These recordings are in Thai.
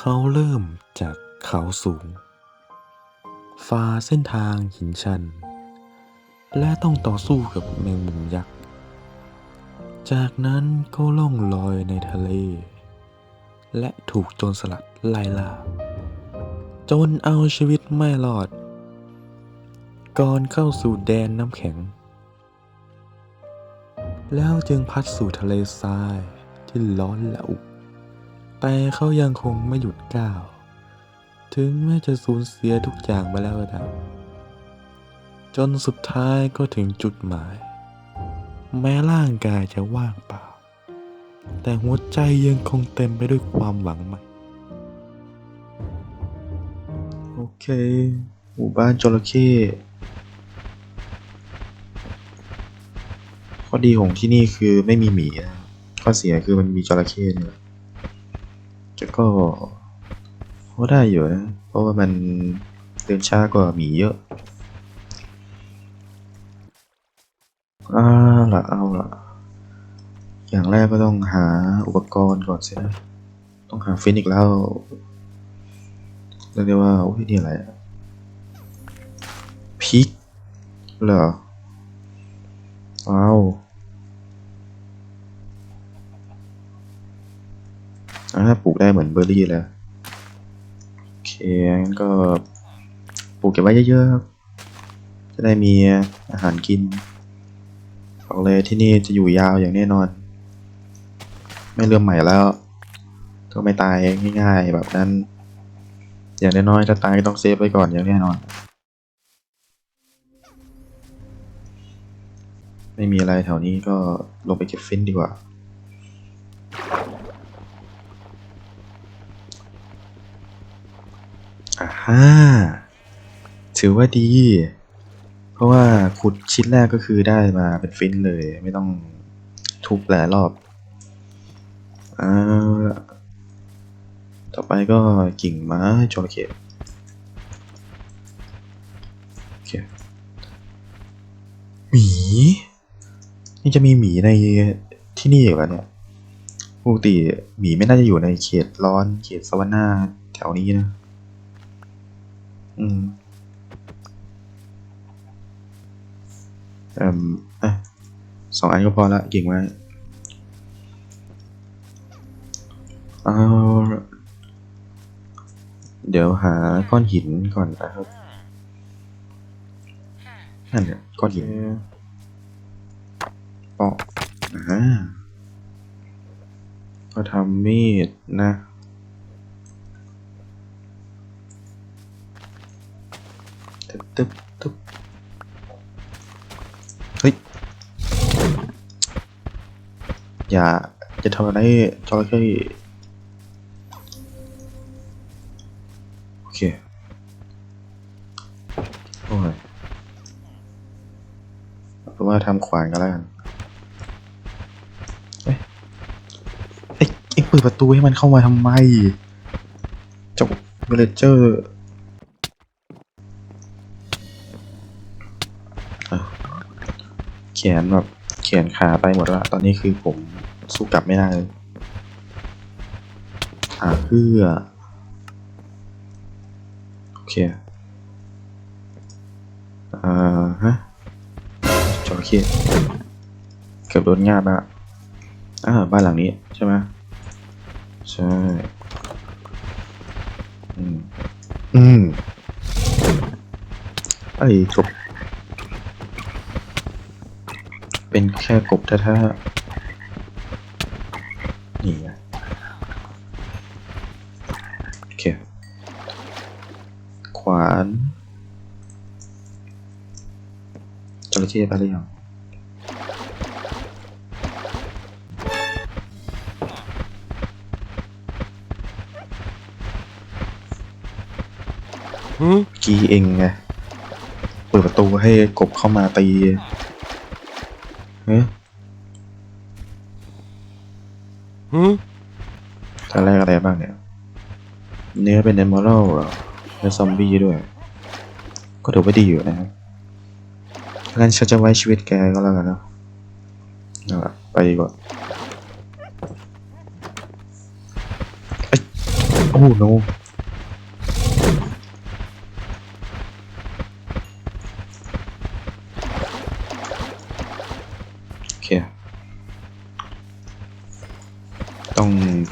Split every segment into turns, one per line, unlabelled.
เขาเริ่มจากเขาสูงฝ่าเส้นทางหินชัน และต้องต่อสู้กับแมงมุมยักษ์ จากนั้นก็ล่องลอยในทะเล และถูกโจรสลัดไล่ล่าจนเอาชีวิตไม่รอด ก่อนเข้าสู่แดนน้ำแข็ง แล้วจึงพัดสู่ทะเลทรายที่ร้อนและอุ แต่เขายังคงไม่หยุดก้าว ถึงแม้จะสูญเสียทุกอย่างไปแล้วก็ตามจนสุดท้ายก็ถึงจุดหมาย แม้ร่างกายจะว่างเปล่า แต่หัวใจยังคงเต็มไปด้วยความหวังใหม่ โอเค หมู่บ้านจระเข้ข้อดีของที่นี่คือไม่มีหมีนะข้อเสียคือมันมีจระเข้เนี่ย แหละก็พอได้อยู่นะ เพราะว่ามันเดินช้ากว่าหมีเยอะเอาละเอาละอย่างแรกก็ต้องหาอุปกรณ์ก่อนสินะ ต้องหาฟินอีกแล้วเรียกได้ว่าโอ้ยนี่อะไรอะพริกเหรอว้าว อ่าปลูกได้เหมือนเบอร์รี่เลยโอเคงั้นก็ปลูกเก็บไว้เยอะๆครับจะได้มีอาหารกินบอกเลยที่นี่จะอยู่ยาวอย่างแน่นอน ไม่เริ่มใหม่แล้ว ก็ไม่ตายง่ายๆแบบนั้น อย่างน้อยๆถ้าตายก็ต้องเซฟไว้ก่อนอย่างแน่นอน ไม่มีอะไรแถวนี้ก็ลงไปเก็บฟินดีกว่า อ่าถือว่าดี เพราะว่าขุดชิ้นแรกก็คือได้มาเป็นฟินเลย ไม่ต้องทุบหลายรอบเอาต่อไปก็กิ่งไม้จระเข้โอเคหมี นี่จะมีหมีในที่นี่เหรอเนี่ยปกติหมีไม่น่าจะอยู่ในเขตร้อนเขตสวานาแถวนี้นะ อืมเอ่มอะสองอันก็พอละเก่งมากเอาละเดี๋ยวหาก้อนหินก่อนนะครับนั่นเนี่ยก้อนหินปอกอ่าก็ทำมีดนะ ตึ๊บตึ๊บเฮ้ย อย่าจะทำอะไรจระเข้โอเค โอ้ยเอาเป็นว่าทำขวานกันแล้วกันเอ้ยเอ้ยเปิดประตูให้มันเข้ามาทำไมจ้าเวลเจอร์ แขนแบบแขนขาไปหมดแล้วตอนนี้คือผมสู้กลับไม่ได้เลยขาเพื่อโอเคอ่าฮะจระเข้เกือบโดนงาบล้วอ่าบ้านหลังนี้ใช่ไหมใช่อืมอืมไอ้กบ เป็นแค่กบแท้ๆนี่ไงโอเค ขวานจระเข้ไปหรือยังเมื่อกี้เองไง เปิดประตูให้กบเข้ามาตี เฮ้ยตอนแรกอะไรบ้างเนี่ย เนื้อเป็นเอมเมอรัลเหรอและซอมบี้ด้วย ก็ถือว่าดีอยู่นะครับงั้นฉันจะไว้ชีวิตแกก็แล้วกันเนอะเอาล่ะไปดีกว่าเอ้ยโอ้โน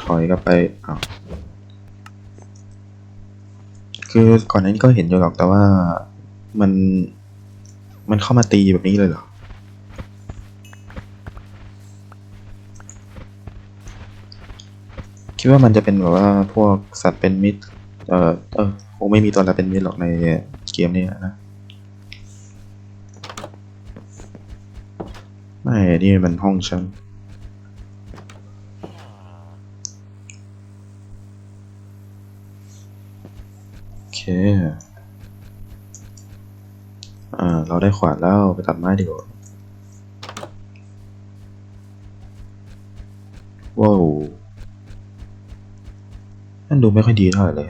ถอยกลับไปอ้าวคือก่อนนั้นก็เห็นอยู่หรอกแต่ว่ามันมันเข้ามาตีแบบนี้เลยเหรอ คิดว่ามันจะเป็นแบบว่าพวกสัตว์เป็นมิตร เออเออคงไม่มีตัวอะไรเป็นมิตรหรอกในเกมนี้นะ ไม่ นี่มันห้องฉัน เราได้ขวานแล้วไปตัดไม้ดีกว่าว้าวนั่นดูไม่ค่อยดีเท่าไหร่เลย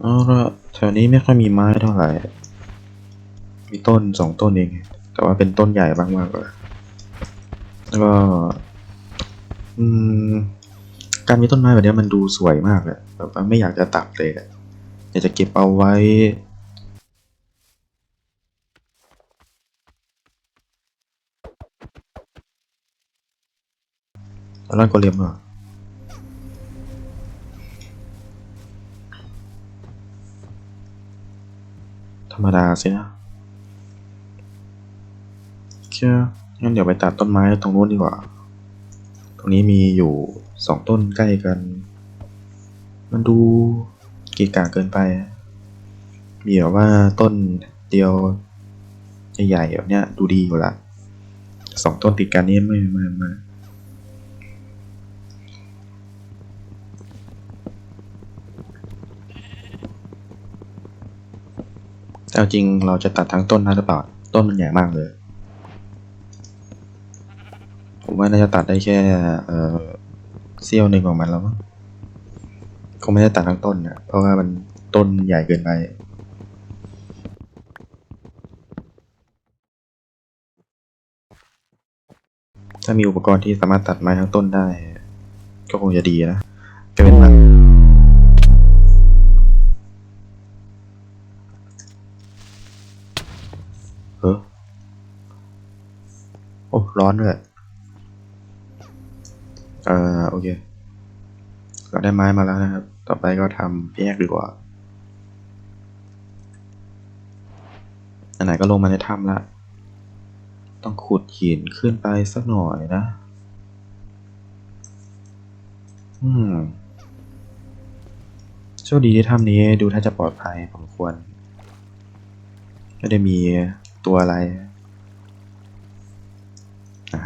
เอาละแถวนี้ไม่ค่อยมีไม้เท่าไหร่ มีต้นสองต้นเอง แต่ว่าเป็นต้นใหญ่มากๆเลยแล้วก็ อืม การมีต้นไม้แบบนี้มันดูสวยมากเลยแบบว่าไม่อยากจะตัดเลยอยากจะเก็บเอาไว้ แล้วนั่นก็เลียมอะธรรมดาสินะโอเคงั้นเดี๋ยวไปตัดต้นไม้ตรงนู้นดีกว่า ตรงนี้มีอยู่สองต้นใกล้กัน มันดูกีกาเกินไป มีแบบว่าต้นเดียวใหญ่ๆแบบเนี้ยดูดีอยู่ละสองต้นติดกันนี่ไม่ไม่ไม่ แต่เอาจริงเราจะตัดทั้งต้นนะหรือเปล่า ต้นมันใหญ่มากเลย ผมว่าน่าจะตัดได้แค่เอ่อเสี้ยวหนึ่งของมันแล้วมั้งคงไม่ได้ตัดทั้งต้นนะเพราะว่ามันต้นใหญ่เกินไปถ้ามีอุปกรณ์ที่สามารถตัดไม้ทั้งต้นได้ ก็คงจะดีนะ จะเป็นหนัก ร้อนด้วยเอ่อโอเค เราได้ไม้มาแล้วนะครับ ต่อไปก็ทำแยกดีกว่าไหนๆก็ลงมาในถ้ำละ ต้องขุดหินขึ้นไปสักหน่อยนะ อืมโชคดีที่ถ้ำนี้ดูถ้าจะปลอดภัยผมควร ไม่ได้มีตัวอะไร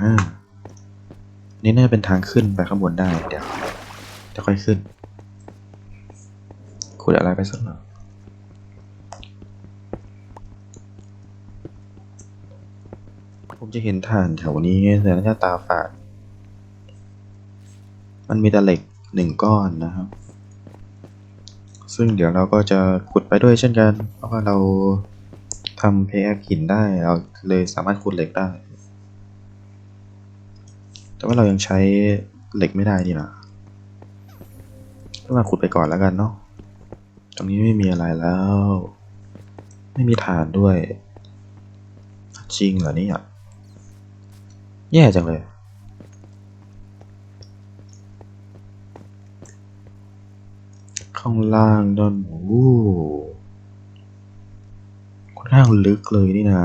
อ่านี่น่าจะเป็นทางขึ้นไปข้างบนได้ เดี๋ยวจะค่อยขึ้น ขุดอะไรไปสักหน่อยผมจะเห็นฐานแถวนี้แต่น่าจะตาฝาด มันมีแต่เหล็กหนึ่งก้อนนะครับ ซึ่งเดี๋ยวเราก็จะขุดไปด้วยเช่นกัน เพราะว่าเราทำเพแอหินได้ เราเลยสามารถขุดเหล็กได้ แต่ว่าเรายังใช้เหล็กไม่ได้นี่นะก็มาขุดไปก่อนแล้วกันเนาะ ตรงนี้ไม่มีอะไรแล้ว ไม่มีฐานด้วย จริงเหรอเนี่ยแย่จังเลยข้างล่างด้านโอ้โหค่อนข้างลึกเลยนี่นา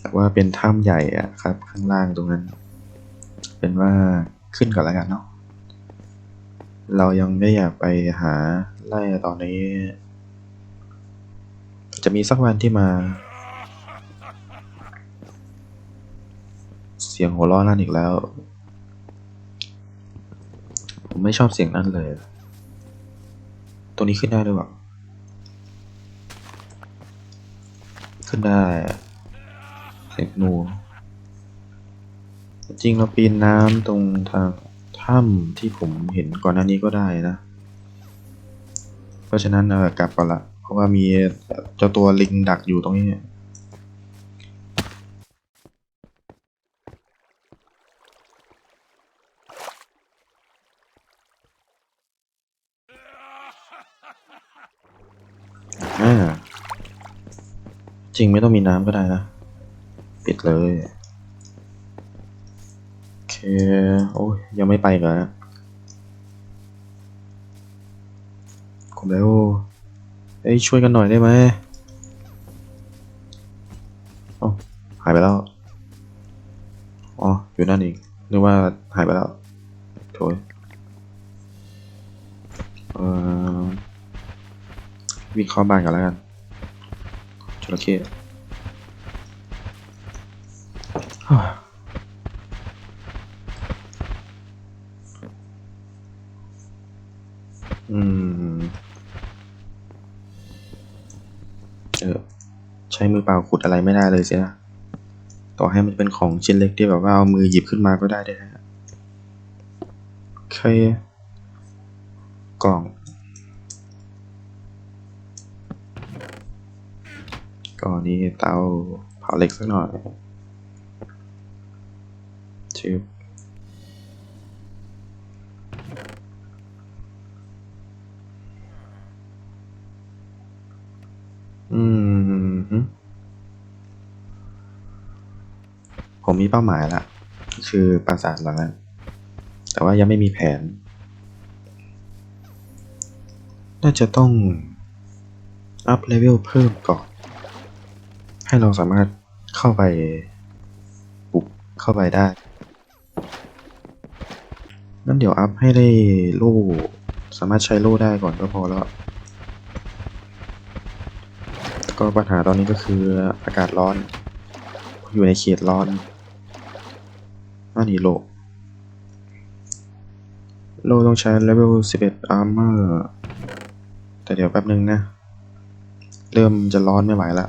แต่ว่าเป็นถ้ำใหญ่อะครับ ข้างล่างตรงนั้น เป็นว่าขึ้นก่อนแล้วกันเนาะ เรายังไม่อยากไปหาไล่ตอนนี้ จะมีสักวันที่มา เสียงหัวเราะนั่นอีกแล้ว ผมไม่ชอบเสียงนั้นเลย ตัวนี้ขึ้นได้ด้วยเปล่าขึ้นได้ เสียงนู จริงเราปีนน้ำตรงทางถ้ำที่ผมเห็นก่อนหน้านี้ก็ได้นะ เพราะฉะนั้นเออกลับไปละ เพราะว่ามีเจ้าตัวลิงดักอยู่ตรงนี้จริงไม่ต้องมีน้ำก็ได้นะ ปิดเลย โอเคโอ้ยยังไม่ไปเหรอคุณเบลเอ้ยช่วยกันหน่อยได้ไหมเอ้หายไปแล้ว อ๋อ อยู่นั่นเองนึกว่าหายไปแล้วโถยเอ่อวิ่งเข้าบ้านกันแล้วกันจระเข้ ปล่าขุดอะไรไม่ได้เลยสินะต่อให้มันเป็นของชิ้นเล็กที่แบบว่าเอามือหยิบขึ้นมาก็ได้ด้วยนะโอเคกล่อง ก่อนนี้เตาเผาเหล็กสักหน่อยชิบอืมฮึ ผมมีเป้าหมายละคือปราสาทหลังนั้น แต่ว่ายังไม่มีแผน น่าจะต้องอัพเลเวลเพิ่มก่อน ให้เราสามารถเข้าไปบุกเข้าไปได้นั่นเดี๋ยวอัพให้ได้โล่สามารถใช้โล่ได้ก่อนก็พอแล้ว ก็ปัญหาตอนนี้ก็คืออากาศร้อน อยู่ในเขตร้อน อันนี้โล โลต้องใช้เลเวล11 armor แต่เดี๋ยวแป๊บนึงนะ เริ่มจะร้อนไม่ไหวละ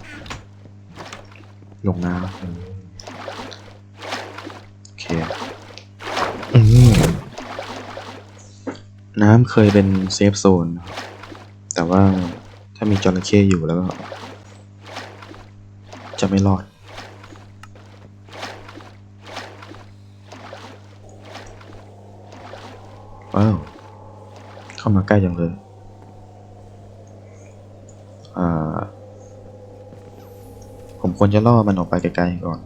ลงน้ำโอเคน้ำเคยเป็นเซฟโซน แต่ว่าถ้ามีจระเข้อยู่แล้วก็จะไม่รอดามาใกล้จังเลยผมควรจะล่อมันออกไปไกลๆก่อน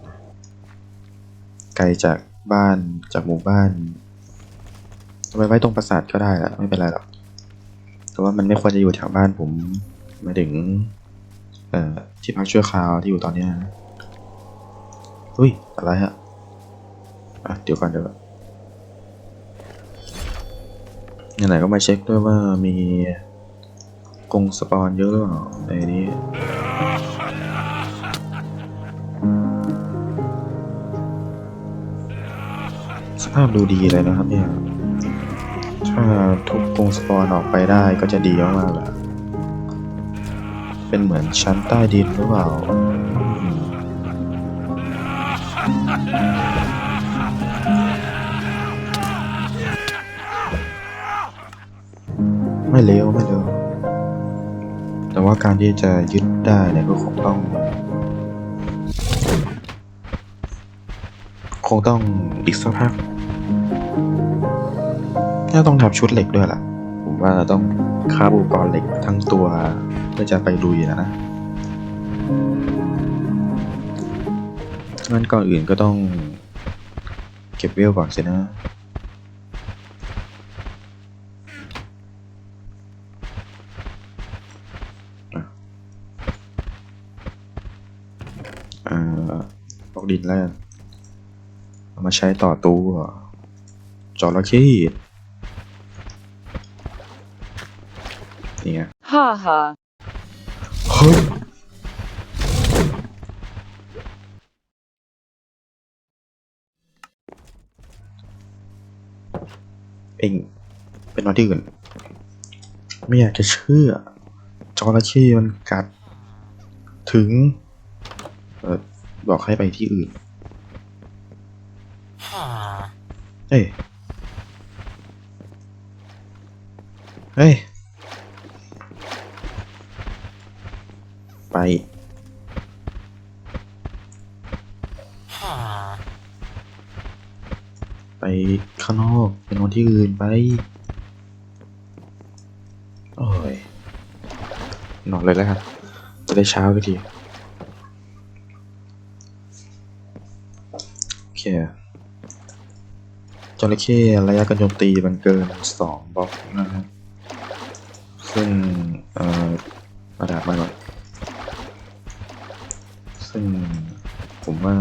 ไกลจากบ้านจากหมู่บ้านเอาไปไว้ตรงปราสาทก็ได้ละไม่เป็นไรหรอก แต่ว่ามันไม่ควรจะอยู่แถวบ้านผมมาถึงเอ่อที่พักชั่วคราวที่อยู่ตอนนี้นะอุ้ย อะไรฮะ อะ เดี๋ยวก่อนเดี๋ยว ไหนก็มาเช็คด้วยว่ามีกรงสปอนเยอะหรือเปล่าในนี้สภาพดูดีเลยนะครับเนี่ย ถ้าทุบกรงสปอนออกไปได้ก็จะดีมากๆเลยเป็นเหมือนชั้นใต้ดินหรือเปล่า ไม่เลวไม่เลวแต่ว่าการที่จะยึดได้เนี่ยก็คงต้อง คงต้องอีกสักพักน่าต้องทำชุดเหล็กด้วยล่ะ ผมว่าต้องคาบอุปกรณ์เหล็กทั้งตัวเพื่อจะไปลุยนะนะงั้นก่อนอื่นก็ต้องเก็บเวลก่อนสินะ แล้วกันเอามาใช้ต่อตู้จระเข้นี่ไง
Ha ha.
เฮ้ยเองเป็นวันที่อื่น ไม่อยากจะเชื่อจระเข้มันกัดถึง เออ บอกให้ไปที่อื่น เฮ้ย เฮ้ย ไป ไปข้างนอกไปนอนที่อื่นไป โอ้ย นอนเลยแล้วครับ จะได้เช้าสักที ระเข้ระยะการโจมตีมันเกินสองบล็อกนะครับซึ่งเอ่อระดาบมาก่อนซึ่งผมว่า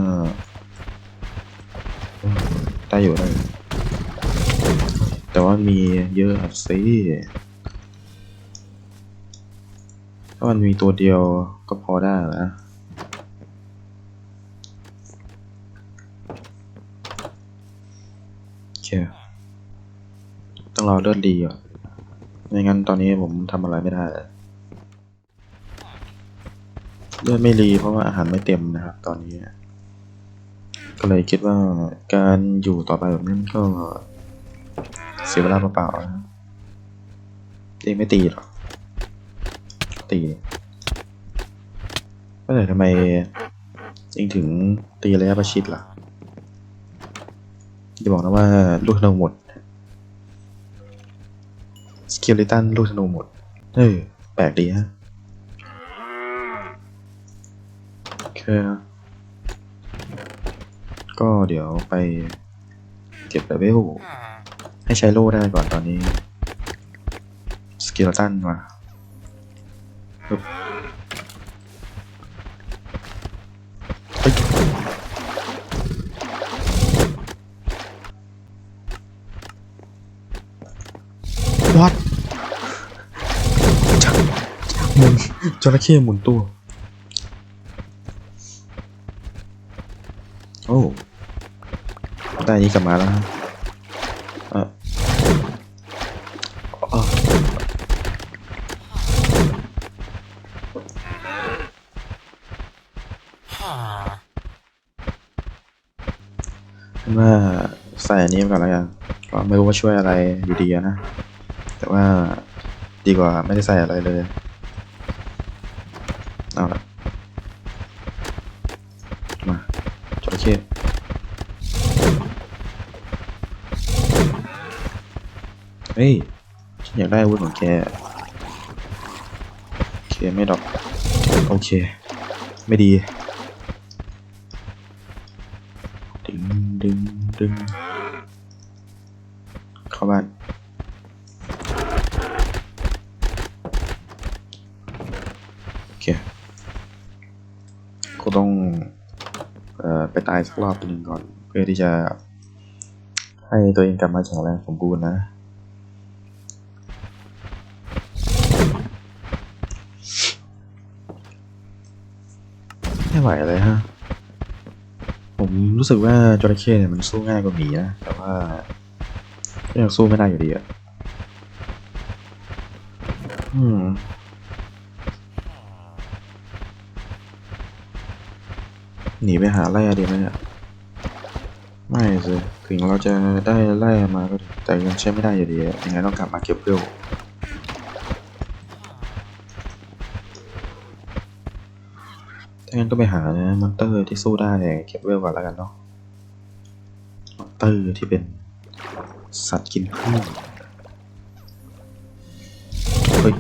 ได้อยู่ได้แต่ว่ามีเยอะสิถ้ามันมีตัวเดียวก็พอได้นะโอเค ต้องรอเลือดดีอะไม่งั้นตอนนี้ผมทำอะไรไม่ได้เลยเลือดไม่รีเพราะว่าอาหารไม่เต็มนะครับ ตอนนี้ ก็เลยคิดว่าการอยู่ต่อไปแบบนี้มันก็เสียเวลาเปล่าๆนะเองไม่ตีหรอกตีก็แต่ทำไมเองถึงตีระยะประชิดล่ะ จะบอกนะว่าลูกธนูหมดสกิลิตันลูกธนูหมดเฮ้ยแปลกดีฮะโอเคก็เดี๋ยวไปเก็บเลเวลให้ใช้โล่ได้ก่อนตอนนี้ สกิลตันมาปึ๊บ จระเข้หมุนตัว โอ้ได้นี้กลับมาแล้วฮะเอ่ออ๋อคิดว่าใส่อันนี้ไปก่อนแล้วกันก็ไม่รู้ว่าช่วยอะไรอยู่ดีอะนะ แต่ว่าดีกว่าไม่ได้ใส่อะไรเลย อยากได้วุธของแกโอเคไม่ดอกโอเค ไม่ดี ดึงดึงดึงเข้าบ้านโอเคกูต้องออไปตายสักรอบหนึ่งก่อน เพื่อที่จะให้ตัวเองกลับมาแข็งแรงสมบูรณ์นะ ไม่ไหวเลยฮะ ผมรู้สึกว่าจระเข้เนี่ยมันสู้ง่ายกว่าหมีนะ แต่ว่าก็ยังสู้ไม่ได้อยู่ดีอะอืมหนีไปหาไล่ดีไหมเนี่ยไม่สิถึงเราจะได้ไล่มาก็แต่ยังใช้ไม่ได้อยู่ดีอะยังไงต้องกลับมาเก็บเวล ถ้างั้นก็ไปหานะมอนเตอร์ที่สู้ได้เก็บเวลก่อนแล้วกันเนาะมอนเตอร์ที่เป็นสัตว์กินพืชเฮ้ย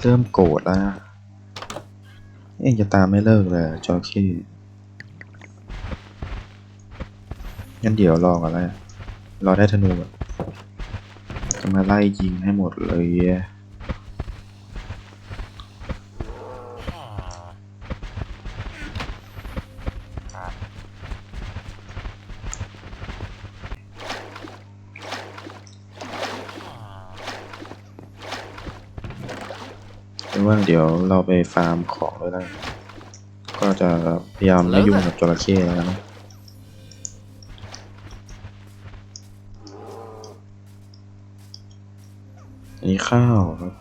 เริ่มโกรธแล้วนะเองจะตามไม่เลิกเลยจอคี้งั้นเดี๋ยวรอก่อนแล้วกันรอได้ธนูก่อนจะมาไล่ยิงให้หมดเลย เป็นว่าเดี๋ยวเราไปฟาร์มของด้วยแล้วกันก็จะพยายามไม่ยุ่งกับจระเข้แล้วนะอันนี้ข้าวครับ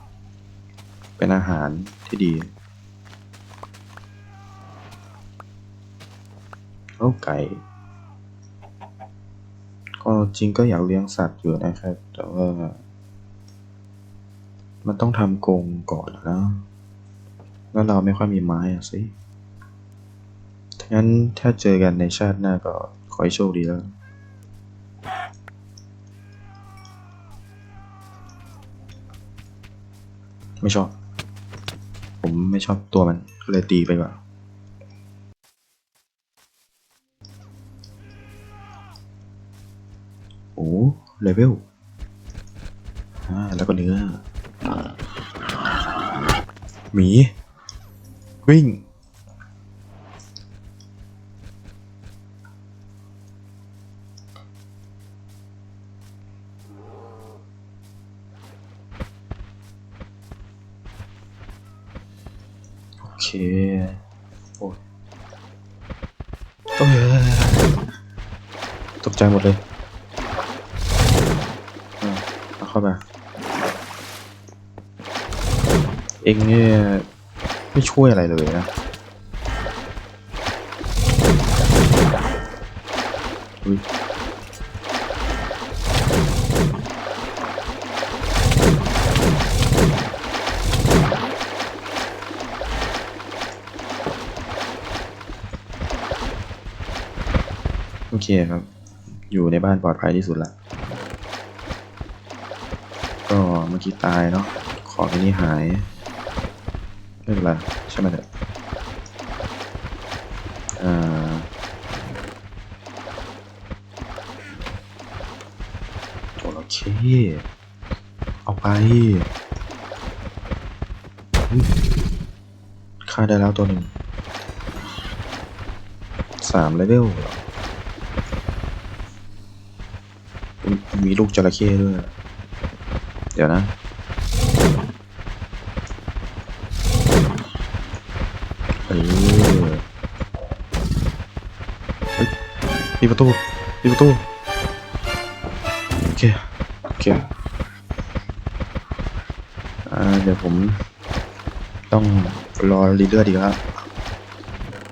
เป็นอาหารที่ดีโอ้ไก่ก็จริงก็อยากเลี้ยงสัตว์อยู่นะครับ แต่ว่า มันต้องทำกรงก่อนแล้ว แล้วเราไม่ค่อยมีไม้อะสิทั้งนั้นถ้าเจอกันในชาติหน้าก็ขอให้โชคดีแล้ว ไม่ชอบ ผมไม่ชอบตัวมันเลยตีไปก่อนโอ้เลเวลอ่าแล้วก็เนื้อ หมี วิ่ง โอเค โอ้ยเอ้ยตกใจหมดเลย เองเนี่ยไม่ช่วยอะไรเลยนะอุ๊ยโอเคครับ อยู่ในบ้านปลอดภัยที่สุดละ ก็เมื่อกี้ตายเนาะ ของอันนี้หาย ไม่เป็นไรใช่ไหมเถอะอ่าจระเข้เอาไปฆ่าได้แล้วตัวหนึ่งสามเลเวลมีลูกจระเข้ด้วย เดี๋ยวนะ เออเฮ้ยปิดประ ตูปิดประตูโอเคโอเคอ่าเดี๋ยวผมต้องรอรีเลือดอีกว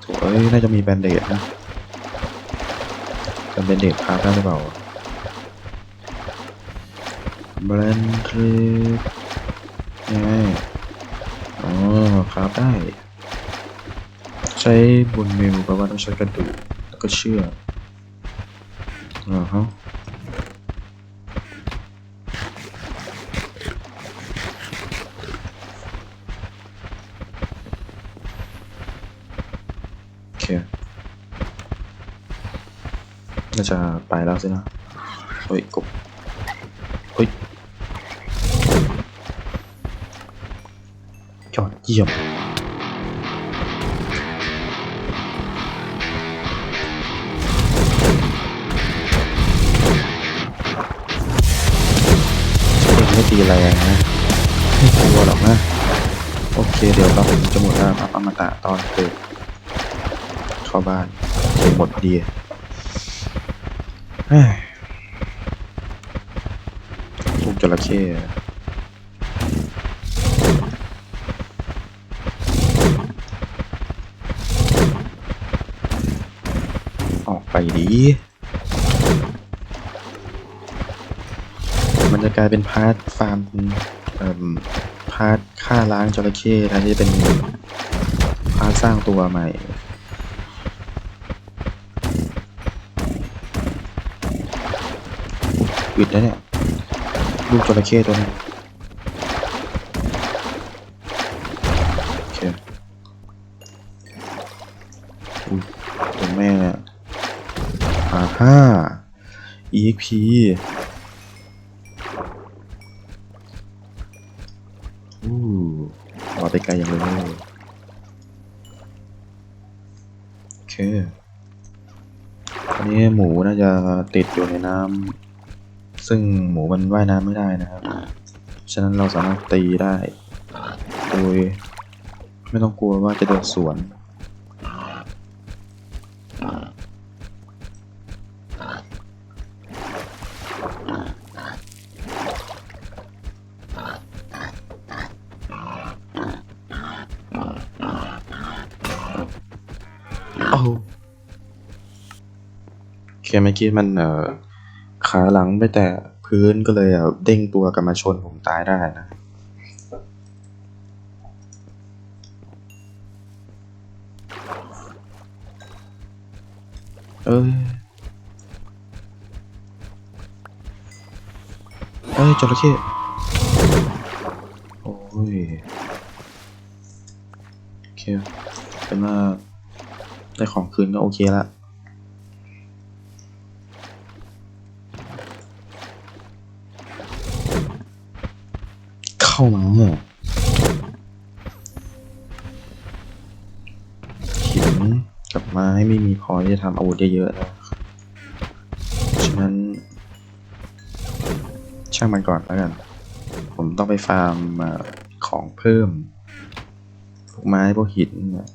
โถ่เอ้ยน่าจะมีแบนเดดนะแต่แบนเดดพาได้หรือเปล่าแบนเดดยังไงอ๋อพาได้ ใช้บนเมลแปลว่าต้องใช้กระดูกแล้วก็เชื่อก อ่าฮะโอเค น่าจะไปแล้วสินะ เฮ้ยกบเฮ้ยยอดเยี่ยม เคเดี๋ยวเราจะหมดแล้วครับอมตะตอนเกิดเข้าบ้านโอเคหมดพอดีเฮ้ยลูกจระเข้ออกไปดี มันจะกลายเป็นพาร์ทฟาร์มเอ่อ พาร์ทฆ่าล้างจระเข้แทนที่จะเป็นพาร์ทสร้างตัวใหม่อึดนะเนี่ยลูกจระเข้ตัวนี้โอเคอุ้ยตัวแม่อ่าฮ่า EXP ไปไกลอย่างเลยโอเคอันนี้หมูน่าจะติดอยู่ในน้ำซึ่งหมูมันว่ายน้ำไม่ได้นะครับ ฉะนั้นเราสามารถตีได้โดยไม่ต้องกลัวว่าจะโดนสวน เคเมื่อกี้มันเอ่อขาหลังไปแต่พื้นก็เลยเด้งตัวกลับมาชนผมตายได้นะเอ้ยเอ้ยจระเข้โอ้อ้ยโอเคเป็นว่าได้ของคืนก็โอเคละ เข้ามาหินกับไม้ไม่มีพอที่จะทำอาวุธเยอะๆนะฉะนั้นช่างมันก่อนแล้วกัน ผมต้องไปฟาร์มของเพิ่ม พวกไม้พวกหินเนี่ย